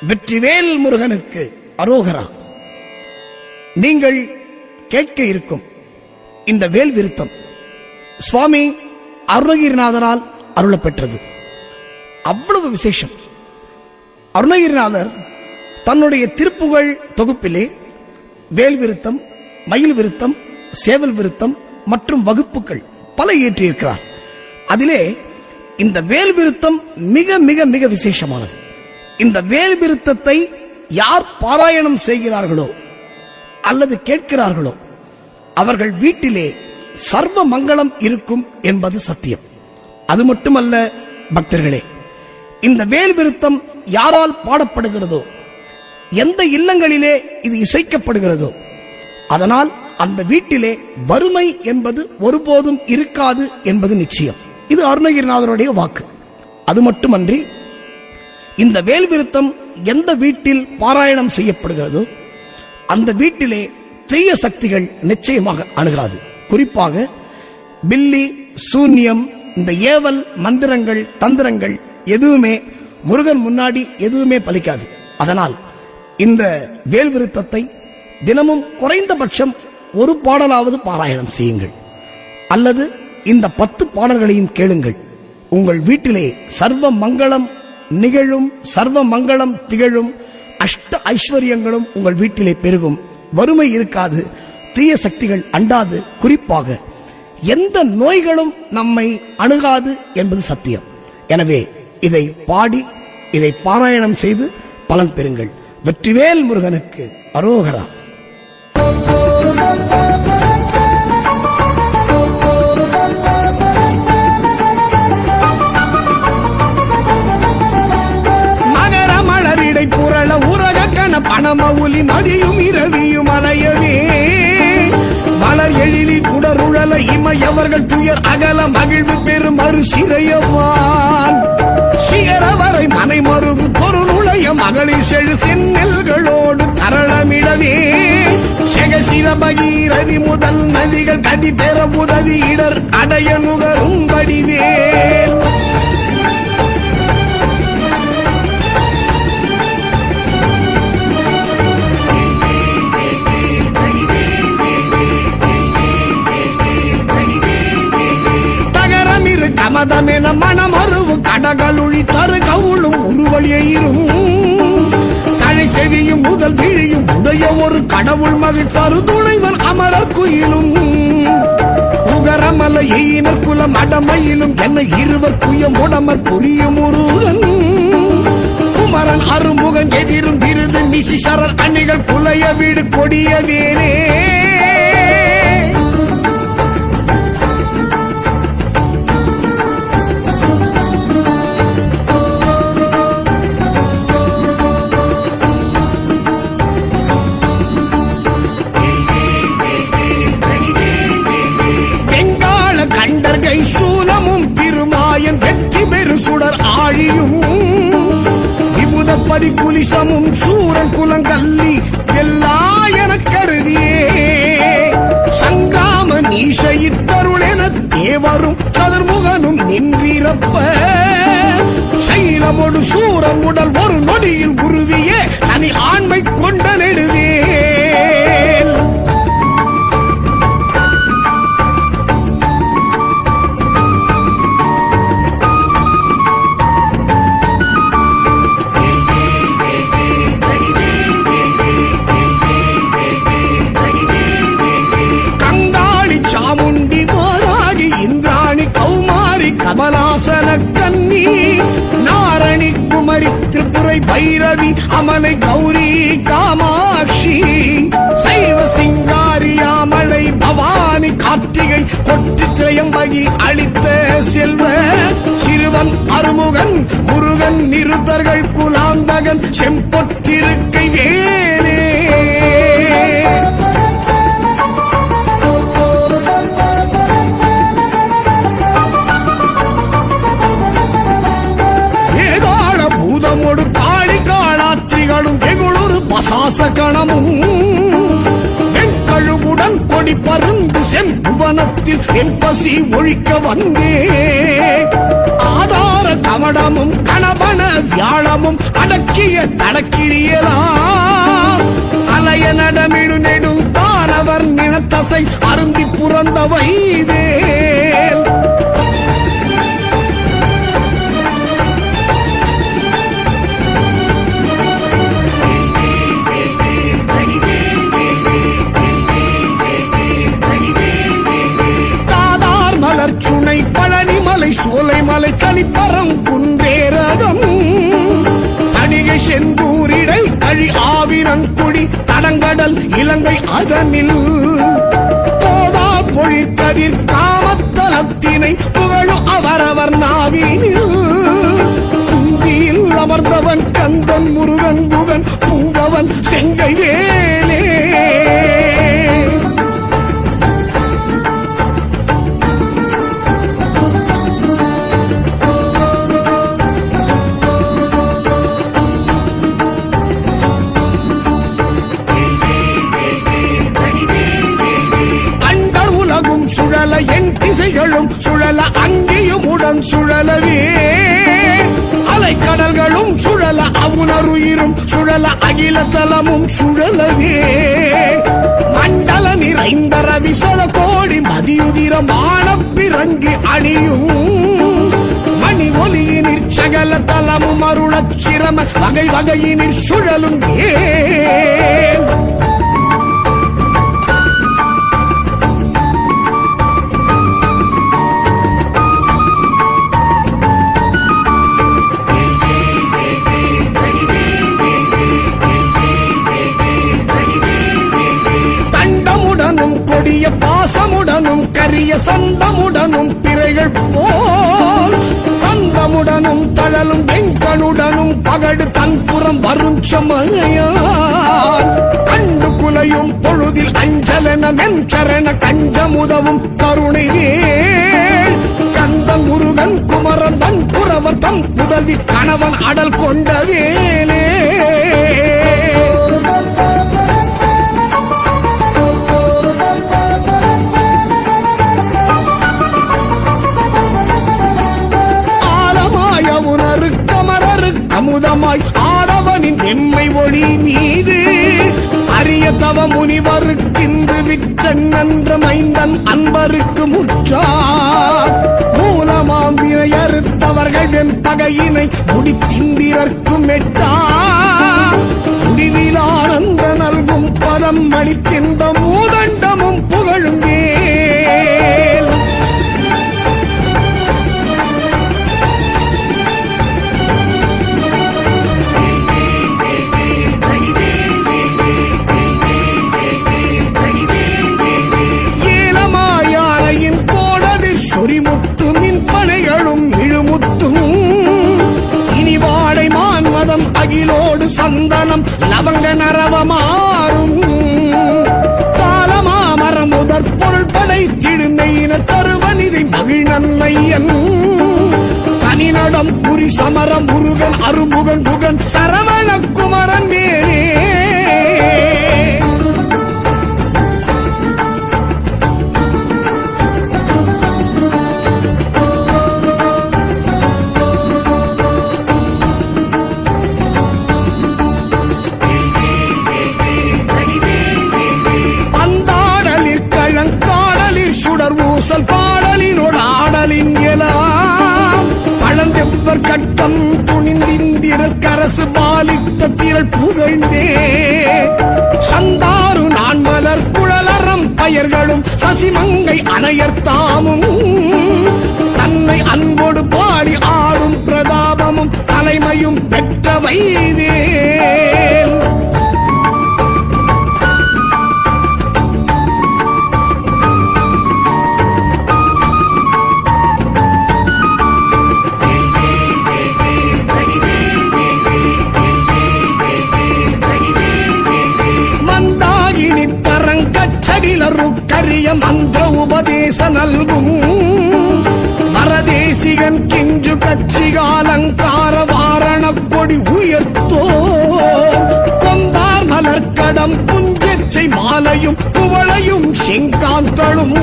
வெற்றிவேல் முருகனுக்கு அரோகரா. நீங்கள் கேட்க இருக்கும் இந்த வேல் விருத்தம் சுவாமி அருணகிரிநாதரால் அருளப்பெற்றது. அவ்வளவு விசேஷம். அருணகிரிநாதர் தன்னுடைய திருப்புகழ் தொகுப்பிலே வேல் விருத்தம் மயில் விருத்தம் சேவல் விருத்தம் மற்றும் வகுப்புகள் பல இயற்றியிருக்கிறார் அதிலே இந்த வேல் விருத்தம் மிக மிக மிக விசேஷமானது. இந்த வேல் விருத்தத்தை யார் பாராயணம் செய்கிறார்களோ அல்லது கேட்கிறார்களோ அவர்கள் வீட்டிலே சர்வ மங்களம் இருக்கும் என்பது சத்தியம். அது மட்டுமல்ல பக்தர்களே இந்த வேல் விருத்தம் யாரால் பாடப்படுகிறதோ எந்த இல்லங்களிலே இது இசைக்கப்படுகிறதோ அதனால் அந்த வீட்டிலே வறுமை என்பது ஒருபோதும் இருக்காது என்பது நிச்சயம். இது அருணகிரிநாதருடைய வாக்கு. அது மட்டுமன்றி இந்த வேல் விருத்தம் எந்த வீட்டில் பாராயணம் செய்யப்படுகிறதோ அந்த வீட்டிலே தீய சக்திகள் நிச்சயமாக அணுகாது. குறிப்பாக பில்லி சூன்யம் இந்த ஏவல் மந்திரங்கள் தந்திரங்கள் எதுவுமே முருகன் முன்னாடி எதுவுமே பலிக்காது. அதனால் இந்த வேல் விருத்தத்தை தினமும் குறைந்தபட்சம் ஒரு பாடலாவது பாராயணம் செய்யுங்கள். அல்லது இந்த பத்து பாடல்களையும் கேளுங்கள். உங்கள் வீட்டிலே சர்வ மங்களம் நிகழும் சர்வ மங்களம் திகழும். அஷ்ட ஐஸ்வர்யங்களும் உங்கள் வீட்டிலே பெருகும். வறுமை இருக்காது தீய சக்திகள் அண்டாது குறிப்பாக எந்த நோய்களும் நம்மை அணுகாது என்பது சத்தியம். எனவே இதை பாடி இதை பாராயணம் செய்து பலன் பெறுங்கள். வெற்றிவேல் முருகனுக்கு அரோகரா. பணமவுலி இரவியும் அலையவே மலர் எழிலி குடருழல இமையவர்கள் துயர் அகல மகிழ்வு பெரும் மறுசிறையவான் சிகரவரை மனை மருவு பொருளுடைய மகளிர் செழு செந்நெல்களோடு தரளமிடவே. செகசிர முதல் நதிகள் கதி பெற உதவி இடர் அடைய நுகரும் வடிவேல். தகரமிரு மனமருவு கடகளுழி தரு கவுளும் உருவழியும் தழை செவியும் முதல் விழியும் உடைய ஒரு கடவுள் மகிழ் தரு துணைவன் அமலர் குயிலும். உகரமல எயினர் குலம் அடமையிலும் என்ன இருவர் குயம் உடமர் புரியும் முருகன். குமரன் அருமுகன் எதிரும் விருது நிசிசரர் அணிகள் குலைய வீடு கொடிய வேலே. விபுதப்பதி குலிசமும் சூரன் குலங்கல்லி எல்லா என கருதியே. சங்கிராம நீச இத்தருள் என தேவரும் சதுர்முகனும் நின்றிருப்ப. சைலமொடு சூரன் உடல் ஒரு நொடியில் உருவியே தனி வாங்கி அளித்த செல்வ சிறுவன் அருமுகன் முருகன் நிறுத்தர்கள் குலாந்தகன் செம்பொற்றிருக்கை வேலே பசாச கணமும் வெண்கழுவுடன் கொடி பரு வனத்தில் என் பசி ஒழிக்க வந்தே. ஆதார கவடமும் கணபன வியாழமும் அடக்கிய அழகிய தடக்கிரியலாம் அலைய நடமிடு நெடும் தானவர் நினத்தசை அருந்தி புறந்தவை வேல். சோலைமலை குன்றேரகம் தணிகை செந்தூரிடை கழி ஆவினங்குடி தடங்கடல் இலங்கை அதனில். போதா பொழிற்கதிர் காமத்தலத்தினை புகழும் அவரவர் நாவினில். குந்தியில் அமர்ந்தவன் கந்தன் முருகன் குகன் புங்கவன் செங்கை சுழல சுழல அகில தலமும் சுழலவே. மண்டல நிறைந்த ரவிசல கோடி மதியுதிர மானப்பிறங்கி அணியும். மணி ஒலியினிற் சகல தலமும் அருளச் சிரம வகை வகையினிற் சுழலும் ஏ கரிய சண்டமுடனும் பிறைகள் போல் தந்தமுடனும் தழலும் வெங்கனுடனும் பகடு தன்புறம் வரும் சமனையான் கண்டு குலையும் பொழுதில் அஞ்சலென மென்சரண கஞ்சமுதவும் கருணையே வேல் கந்தன் முருகன் குமரன் வன் புறவர் தம் புதல்வி கணவன் அடல் கொண்ட வேலே. அமுதமாய் ஆடவனின் எம்மை ஒளி மீது. அரிய தவ முனிவருக்கிந்து விற்றன் நன்ற மைந்தன் அன்பருக்கு முற்றார். மூலமாம் வினையறுத்தவர்கள் வெம்பகையினை முடித்திந்திரர்க்கும் எட்டார் முடிவில் ஆனந்த நல்கும் பதம் அளித்திந்த மூதண்டமும் புகழும் சந்தனம் லவங்க நரவமாறும். காலமாமரம் முதற் பொருள் படை திடுமையின தருவனிதை மகிழ்நன்மையன். தனிநடம் புரி சமரம் முருகன் அருமுகன் முகன் சரவண குமரன் பயர்களும் சசிமங்கை அணையர்த்தாமும் தன்னை அன்போடு பாடி ஆடும் பிரதாபமும் தலைமையும் பெற்றவை வேல் தரங்கச்சடிலரு அந்த உபதேச நல்கும். பரதேசிகன் கிஞ்சு கச்சிகாலங்கார வாரண கொடி உயர்த்தோ. கொந்தார் மலர்க்கடம் புஞ்சச்சை மாலையும் குவளையும் சிங்காந்தளும்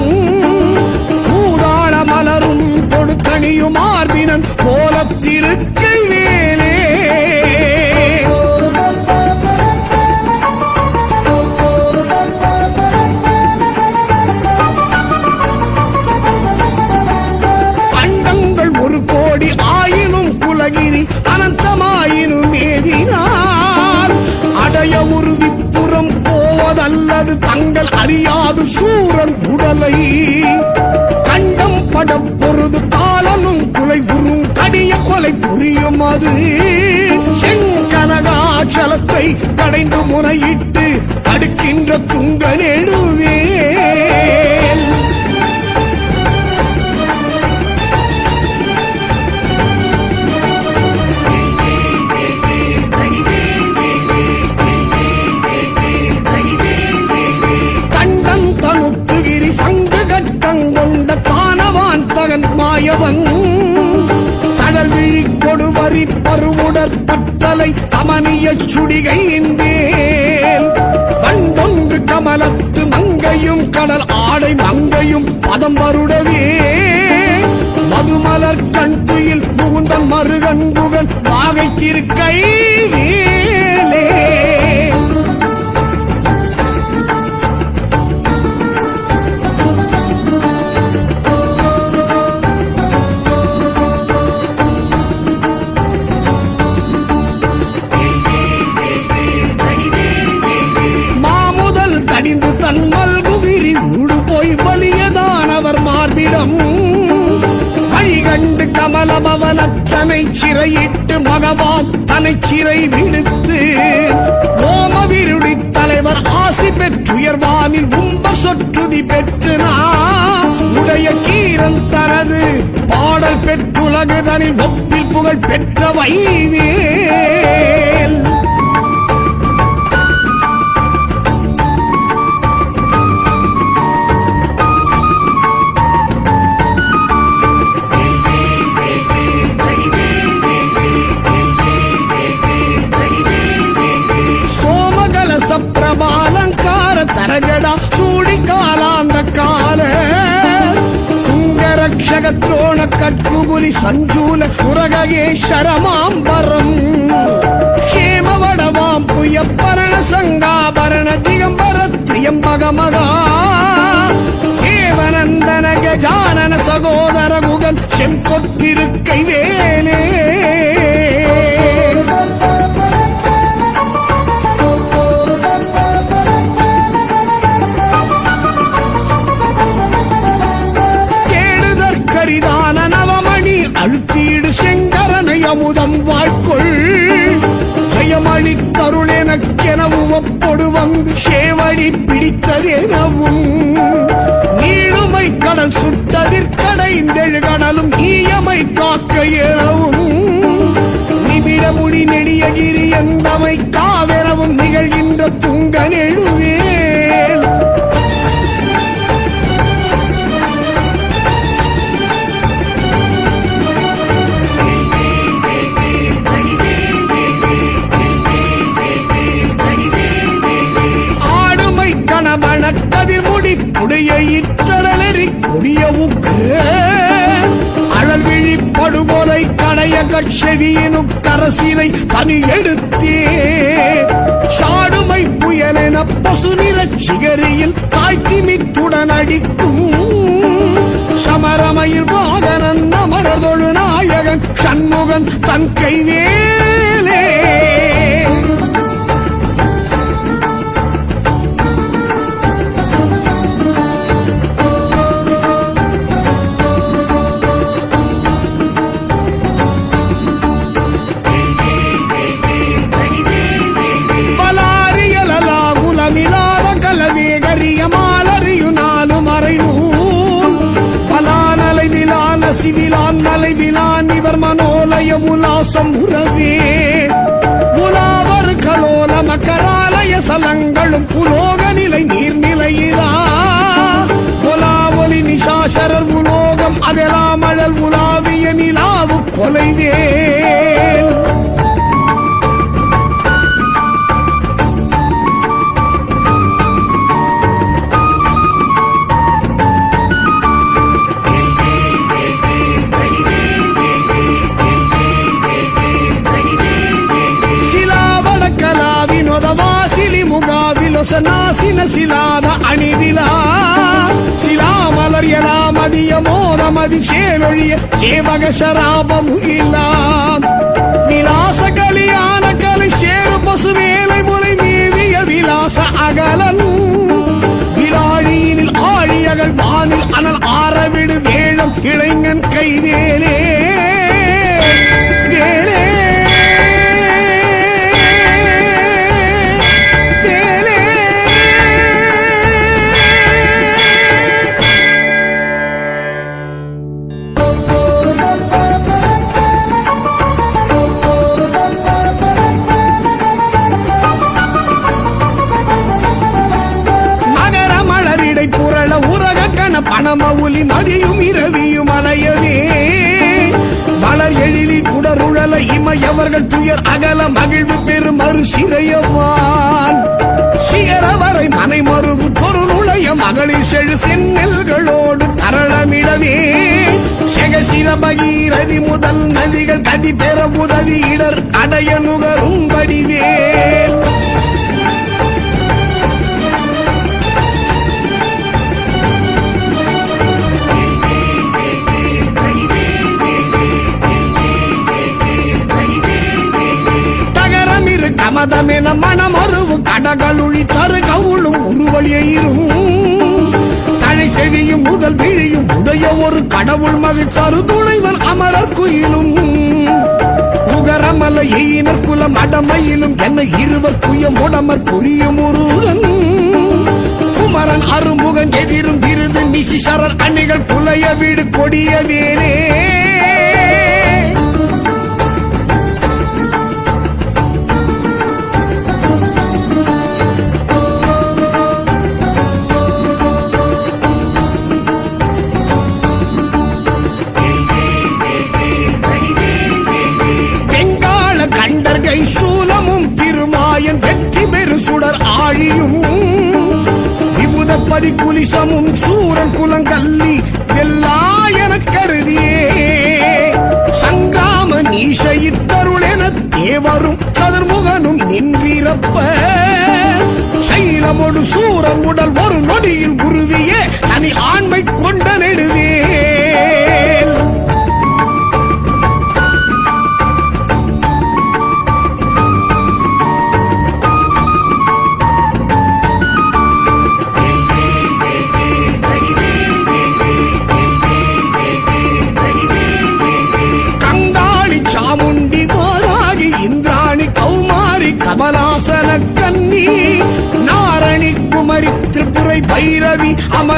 பூதாள மலரும் தொடுத்தணியும் ஆர்வினன் கோலத்திருக்கவே கண்டு தங்கள் அறியாது சூரன் உடலை. கண்டம் பட பொருது காலனும் குலை உறும் கடிய கொலை புரியும் அது. செங்கனகாச்சலத்தை கடைந்து முறையிட்டு தடுக்கின்ற துங்க நெடுவே தகன் கடல் விழி கொடுவரி பருவுடற் பற்றலை அமனிய சுடிகையின் மேல் வண்டொன்று கமலத்து மங்கையும் கடல் ஆடை மங்கையும் பதம் வருடவே. மதுமலர் கண் துயில் முகுந்தன் மருகன் புகழ் வாகை திருக்கை வழிகண்டு கமலபவனத்தனை சிறையிட்டு மகவான் தனை சிறை விடுத்து ஓமவிருடி தலைவர் ஆசி பெற்றுயர்வானில் உம்ப சொற்றுதி பெற்று நான் உடைய கீரன் தனது பாடல் பெற்றுலகுதனில் ஒப்பில் புகழ் பெற்ற வைவேல் சுரகேஸ்வரமாம்பரம் ஹேமவடவாம் புயப்பரண சங்காபரண திகம்பர திரியம்பகமகா ஏவனந்தன கஜானன சகோதர குகன் செம்பொற்றிருக்கை வேலே அமுதம் வாழ்க்கொள் ஜயமளித்தருள் எனக்கெனவும் அப்பொடு வந்து சேவடி பிடித்ததெனவும். நீளுமை கடல் சுட்டதிற்கடைந்தெழு கடலும் ஈயமை காக்க எனவும் நிமிட நெடியகிரி எந்தமை காவெனவும் நிகழ்கின்ற துங்க நெழுவே கடைய கரசிலை தனி எடுத்தே. சாடுமை புயலென பசு நிறச் சிகரியில் தாய்த்திமித்துடன் அடிக்கும். சமரமையில் வாகனன் அமரதொழு நாயகன் சண்முகன் தன் கைவேலே மனோலய உறவே. உலாவர் கலோல மக்கராலய சலங்களும் புலோக நிலை நீர்நிலையிலா. உலா ஒலி நிஷாசரர் உலோகம் அதெல்லாம் அழல் உலாவிய நிலாவு கொலைவே. மோதமதி சேலொழிய சேவக சராபமுகிலாம் விலாச கலியான கலை சேரு பசு வேலை முறை மேவிய விலாச அகலன். விலாழியினில் ஆழியகள் வானில் அனல் ஆரவிடு வேளம் இளைஞன் கைவேலே. பணம ஒலி மதியும் இரவியும் அலையவே மலர் எழிலி குடருழல இமையவர்கள் துயர் அகல மகிழ்வு பெரும் மறு சிறையவான் சிகரவரை மனை மறுபு தொரு நுழைய மகளிர் செழு செந்நெல்களோடு தரளமிடவே. செகசிர முதல் நதிகள் கதி பெற உதவி இடர் அடைய நுகரும் வடிவேல் மதமென கமதமென மனமருவு கடகளுழி தரு கவுளும் உருவழியும் தழை செவியும் முதல் விழியும் உடைய ஒரு கடவுள் மகிழ் தரு துணைவன் அமரர் குயிலும். உகரமல எயினர் குலம் அடமையிலும் என்ன இருவர் குயம் உடமர் புரியும் முருகன். குமரன் அரும்புகன் எதிரும் விருது நிசிசரர் அணிகள் புலைய வீடு கொடிய வேலே விபுதப்பதி குலிசமும் சூரன் குலங்கல்லி எல்லாயன கருதியே. சங்கிராம நீஷ என தேவரும் சதுர்முகனும் நின்றிருப்ப. சைலமொடு சூரன் உடல் ஒரு நொடியில் உருவிய தனி ஆண்மை கொண்ட நெடுவே.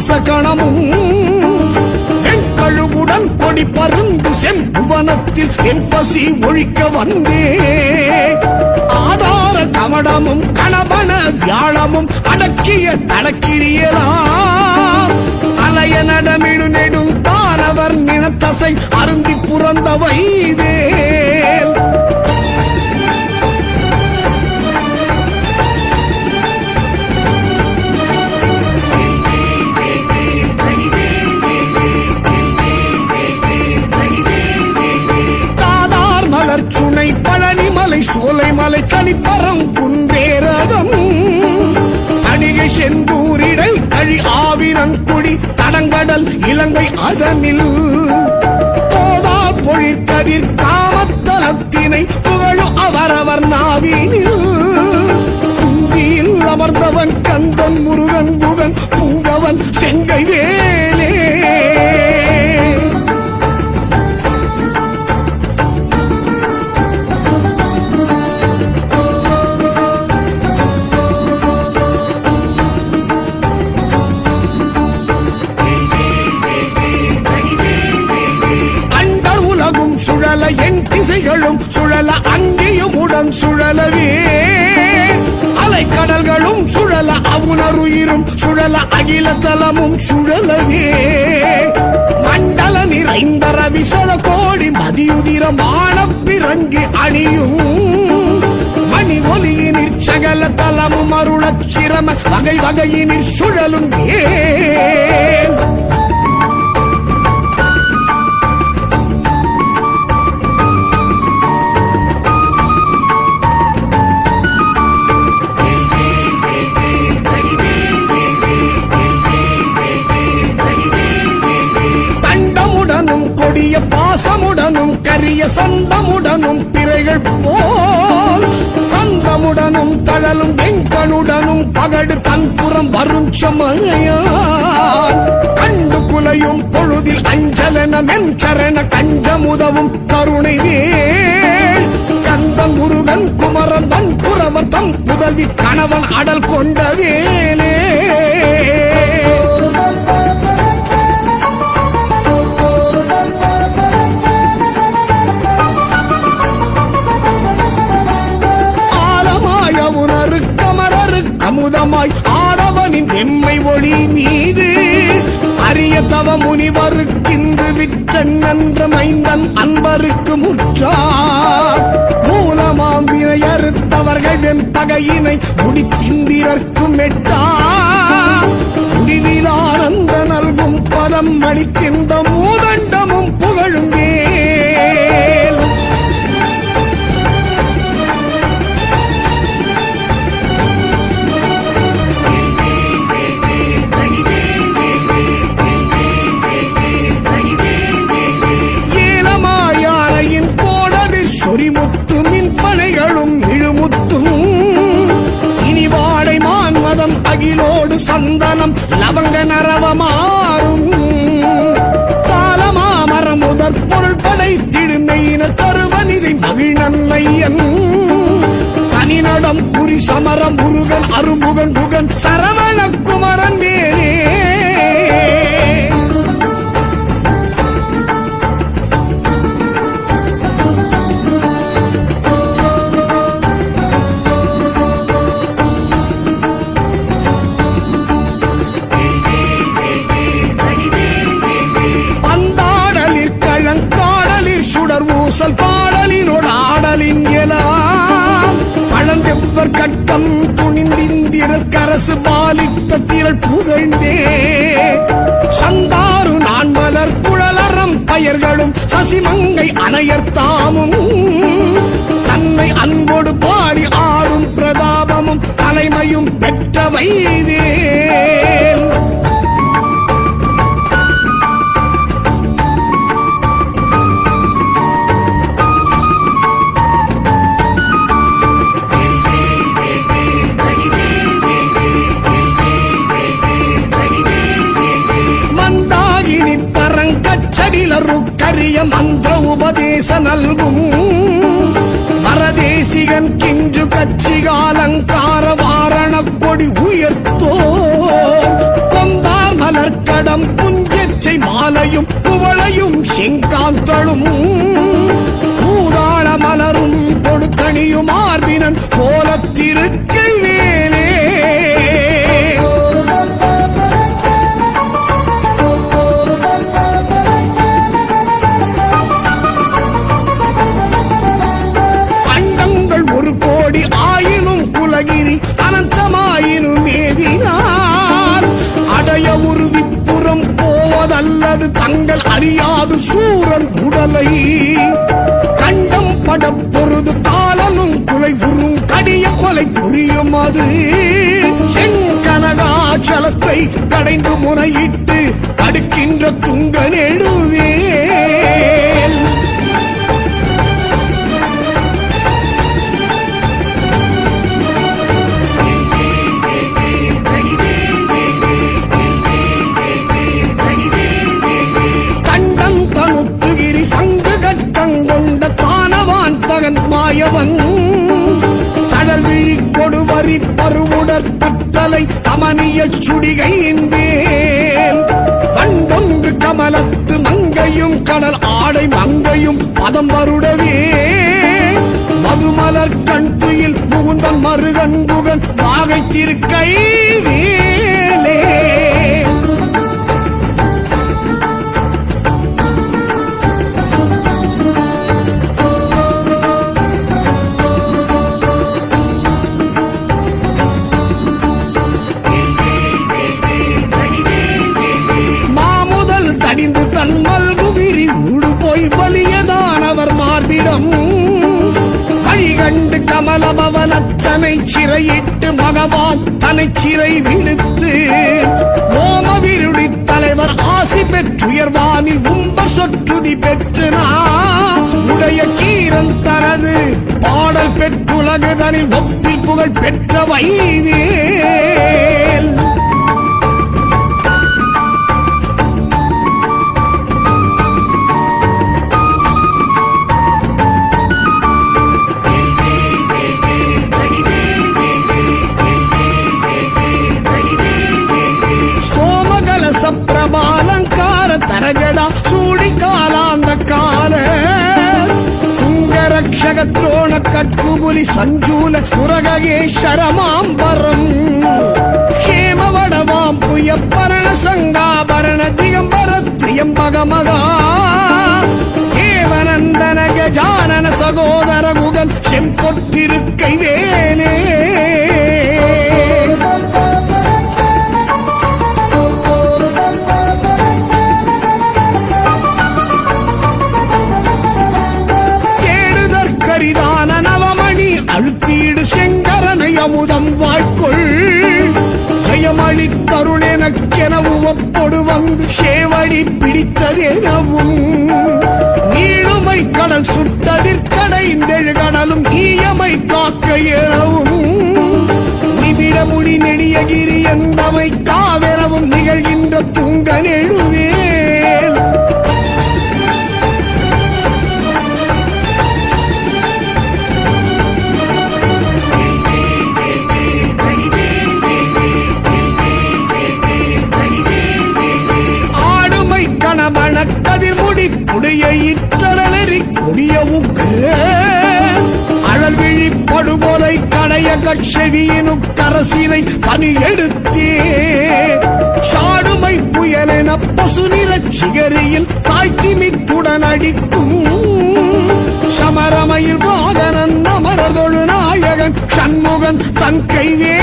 பசாச கணமும் கழுவுடன் கொடி பருந்து செம்புவனத்தில் என் பசி ஒழிக்க வந்தே. ஆதார கமடமும் கணவன வியாழமும் அடக்கிய தடக்கிரியலா. அலைய நடமிடு நெடும் தானவர் நினத்தசை அருந்தி புறந்தவை வேல். சோலைமலை தனிப்பரம் குன்றேரகம் தணிகை செந்தூரிடை அழி ஆவினங்குடி தடங்கடல் இலங்கை அதனில். போதா பொழிற்கதிர் காமத்தலத்தினை புகழும் அவரவர் நாவினில். குந்தியில் அமர்ந்தவன் கந்தன் முருகன் புகன் புங்கவன் செங்கை வேலே. மனதலமும் தலமும் சுழலவே. மண்டல நிறைந்த ரவிசல கோடி மதியுதிரமான பிறங்கி அணியும். மணி ஒலியினிற் சகல தலமும் அருளச் சிரம வகை வகையினிற் சுழலும் ஏ பாசமுடனும் கரிய சண்டமுடனும் பிறைகள் போல் தந்தமுடனும் தழலும் வெங்கனுடனும் பகடு தன்புறம் வரும் சமரையான் கண்டு குலையும் பொழுதில் அஞ்சலன மென்சரண கஞ்சமுதவும் கருணை வேல். கந்தன் முருகன் குமரன் தன் புறவர் தம் புதல்வி கணவன் அடல் கொண்ட வேலே. ஆலமாய கமரரு அமுதமாய் ஆடவனின் எம்மை ஒளி மீது. அரிய தவ முனிவருக்கிந்து விற்றென்ற மைந்தன் அன்பருக்கு முற்றார் மூலமாம் வினை அறுத்தவர்கள் வெம் பகையினை முடித்திந்திரர்க்கும் எட்டா முடிவில் ஆனந்த நல்கும் பதம் அளிக்கின்ற மூதண்டமும் புகழும் சந்தனம் லவங்க நரவமாறும். காலமாமரம் முதற் பொருள் படை திடுமையினர் தருவனிதை மகிழ்நன்மையன். தனிநடம் புரி சமரம் முருகன் அருமுகன் புகன் சரவண பயர்களும் அணையர்த்தாமும் தன்னை அன்போடு பாடி ஆடும் பிரதாபமும் தலைமையும் பெற்றவை அழகிரி அனந்தமாயினும் ஏவினார். அடைய ஒரு விப்புறம் போவதல்லது தங்கள் அறியாது சூரன் உடலை. கண்டம் பட பொருது காலனும் குலை உறும் கடிய கொலை புரியும் அது. செங்கனகாச்சலத்தை கடைந்து முறையிட்டு தடுக்கின்ற துங்க நெடுவே மாயவன் கடல் விழி கொடுவரி பருவுடற் பற்றலை தமனிய சுடிகையின் வேல் கமலத்து மங்கையும் கடல் ஆடை மங்கையும் பதம் வருடவே. மதுமலர் கண் துயில் புகுந்த மருகன் புகன் வாகை திருக்கை வழிகண்டு சிறையிட்டு மகவான் தனை சிறை விடுத்து ஓமவிருடி தலைவர் ஆசி பெற்றுயர்வானில் உம்ப சொற்றுதி பெற்று உடைய கீரன் தனது பாடல் பெற்றுலகுதனில் ஒப்பில் புகழ் பெற்ற வைவேல். புரகேஸ்வரமாம்பரம் ஹேமவடவாம் புயப்பரண சங்காபரண திகம்பர திரியம்பகமகா ஏவனந்தன கஜானன சகோதர முகன் செம்பொற்றிருக்கை வேலே. தமுதம் வாய்க்குள் வாய்க்குள் ஜெயமளித்தருளெனக்கெனவும் ஒப்பொடு வந்து சேவடி பிடித்ததெனவும். நீளுமை கடல் சுட்டதிற்கடைந்தெழு கடலும் ஈயமை காக்க எனவும் நிபிடமுடி நெடியகிரி என்பவை காவெனவும் நிகழ்கின்ற துங்க நெழுவே புடிய இற்றடலெறி கொடிய உக்கு. அழல் விழி கடைய கட்செவியினு கரசினை தனி எடுத்தே. சாடுமை புயலென பசு நிற சிகரியில் தாய்த்திமித்துடன் அடிக்கும். சமரமையில் வாகனன் அமரதொழு நாயகன் சண்முகன் தன் கைவே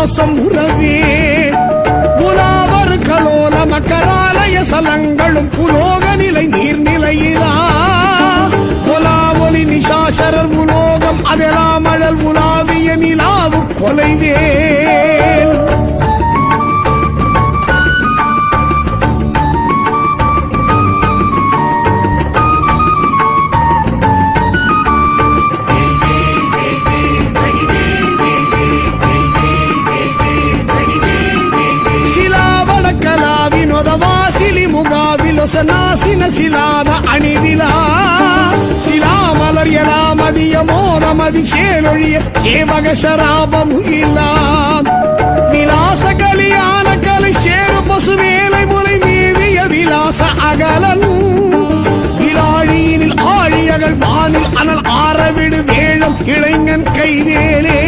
மனோலய உறவே. புலாவர் கலோல மக்கராலய சலங்களும் புலோக நிலை நீர்நிலையிலா. உலா ஒலி நிஷாசரர் உலோகம் அதெல்லாம் மழல் உலாவிய நிலாவு கொலைவே. மதி சேலொழிய சேவக சராபம் இல்லாம் விலாச கலியான கலை சேரு பசு மேலை முலை மேவிய விலாச அகலன். இலாழியினில் ஆழியகள் வானில் அனல் ஆரவிடு வேழம் இளைஞன் கைவேலே.